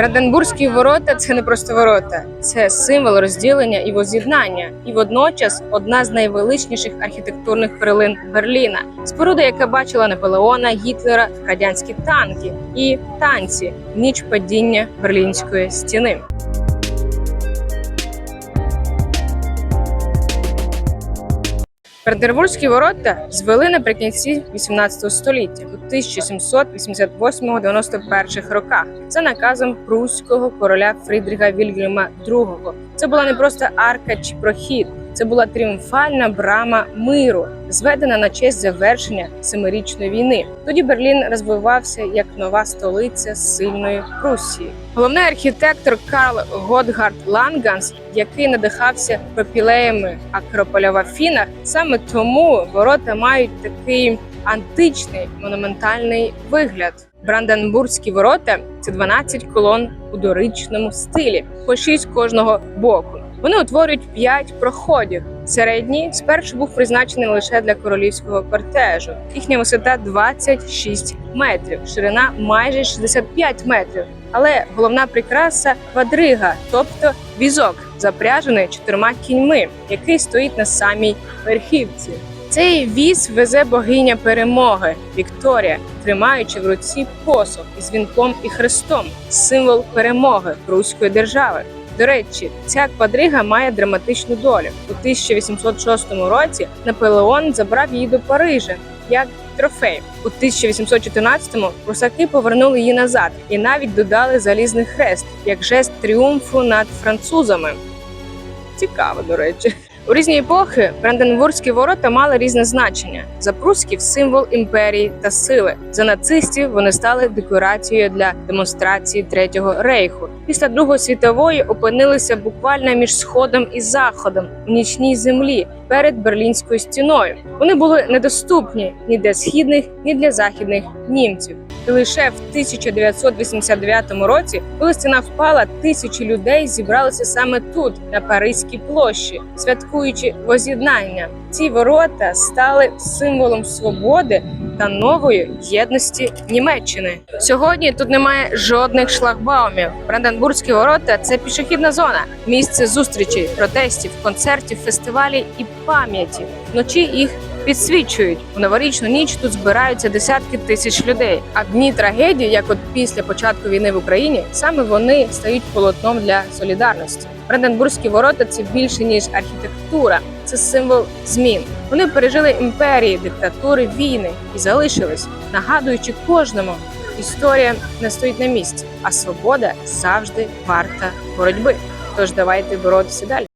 Бранденбурзькі ворота це не просто ворота, це символ розділення і воз'єднання, і водночас одна з найвеличніших архітектурних перлин Берліна. Споруда, яка бачила Наполеона, Гітлера, радянські танки і танці ніч падіння берлінської стіни. Бранденбурзькі ворота звели наприкінці 18 століття у 1788-91 роках за наказом прусського короля Фрідріха Вільгельма II. Це була не просто арка чи прохід, це була тріумфальна брама миру, зведена на честь завершення семирічної війни. Тоді Берлін розвивався як нова столиця сильної Прусії. Головний архітектор Карл Готгард Ланганс, який надихався пропілеями Акрополя в Афінах, саме тому ворота мають такий античний монументальний вигляд. Бранденбурзькі ворота це 12 колон у доричному стилі, по 6 кожного боку. Вони утворюють 5 проходів. Середній спершу був призначений лише для королівського кортежу. Їхня висота 26 метрів, ширина майже 65 метрів. Але головна прикраса квадрига, тобто візок, запряжений чотирма кіньми, який стоїть на самій верхівці. Цей віз везе богиня перемоги Вікторія, тримаючи в руці посох із вінком і хрестом, символ перемоги Руської держави. До речі, ця квадрига має драматичну долю. У 1806 році Наполеон забрав її до Парижа як трофей. У 1814-му прусаки повернули її назад і навіть додали залізний хрест як жест тріумфу над французами. Цікаво, до речі. У різні епохи Бранденбурзькі ворота мали різне значення. За прусків символ імперії та сили. За нацистів вони стали декорацією для демонстрації Третього рейху. Після Другої світової опинилися буквально між сходом і заходом у нічній землі перед берлінською стіною. Вони були недоступні ні для східних, ні для західних німців. І лише в 1989 році, коли стіна впала, тисячі людей зібралися саме тут, на Паризькій площі, святкуючи воз'єднання. Ці ворота стали символом свободи та нової єдності Німеччини. Сьогодні тут немає жодних шлагбаумів. Бранденбурзькі ворота це пішохідна зона, місце зустрічей, протестів, концертів, фестивалів і пам'яті. Вночі їх підсвічують у новорічну ніч. Тут збираються десятки тисяч людей. А дні трагедії, як от після початку війни в Україні, саме вони стають полотном для солідарності. Бранденбурзькі ворота це більше ніж архітектура, це символ змін. Вони пережили імперії, диктатури, війни і залишились, нагадуючи кожному, історія не стоїть на місці, а свобода завжди варта боротьби. Тож давайте боротися далі.